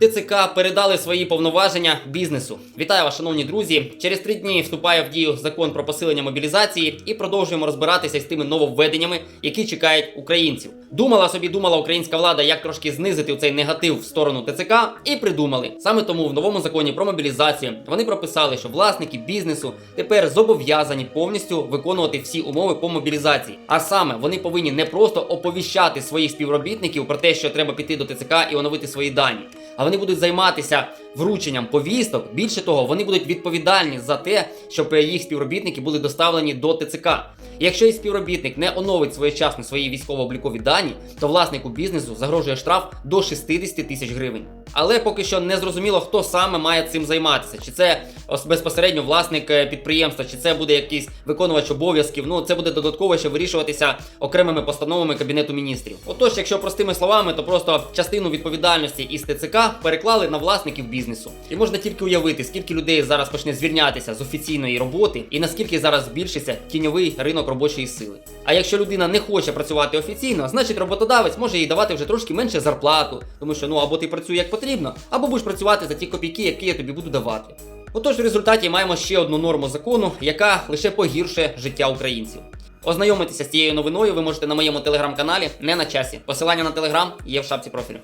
ТЦК передали свої повноваження бізнесу. Вітаю вас, шановні друзі. Через три дні вступає в дію закон про посилення мобілізації і продовжуємо розбиратися з тими нововведеннями, які чекають українців. Думала собі, думала українська влада, як трошки знизити цей негатив в сторону ТЦК, і придумали. Саме тому в новому законі про мобілізацію вони прописали, що власники бізнесу тепер зобов'язані повністю виконувати всі умови по мобілізації. А саме вони повинні не просто оповіщати своїх співробітників про те, що треба піти до ТЦК і оновити свої дані, а вони будуть займатися врученням повісток. Більше того, вони будуть відповідальні за те, щоб їх співробітники були доставлені до ТЦК. Якщо і співробітник не оновить своєчасно свої військово-облікові дані, то власнику бізнесу загрожує штраф до 60 тисяч гривень. Але поки що не зрозуміло, хто саме має цим займатися. Чи це безпосередньо власник е, підприємства, чи це буде якийсь виконувач обов'язків. Ну це буде додатково ще вирішуватися окремими постановами кабінету міністрів. Отож, якщо простими словами, то просто частину відповідальності із ТЦК переклали на власників бізнесу. І можна тільки уявити, скільки людей зараз почне звільнятися з офіційної роботи, і наскільки зараз збільшиться тіньовий ринок робочої сили. А якщо людина не хоче працювати офіційно, значить роботодавець може їй давати вже трошки менше зарплату, тому що ну або ти працюй як потрібно, або будеш працювати за ті копійки, які я тобі буду давати. Отож, в результаті маємо ще одну норму закону, яка лише погіршує життя українців. Ознайомитися з цією новиною ви можете на моєму телеграм-каналі не на часі. Посилання на телеграм є в шапці профілю.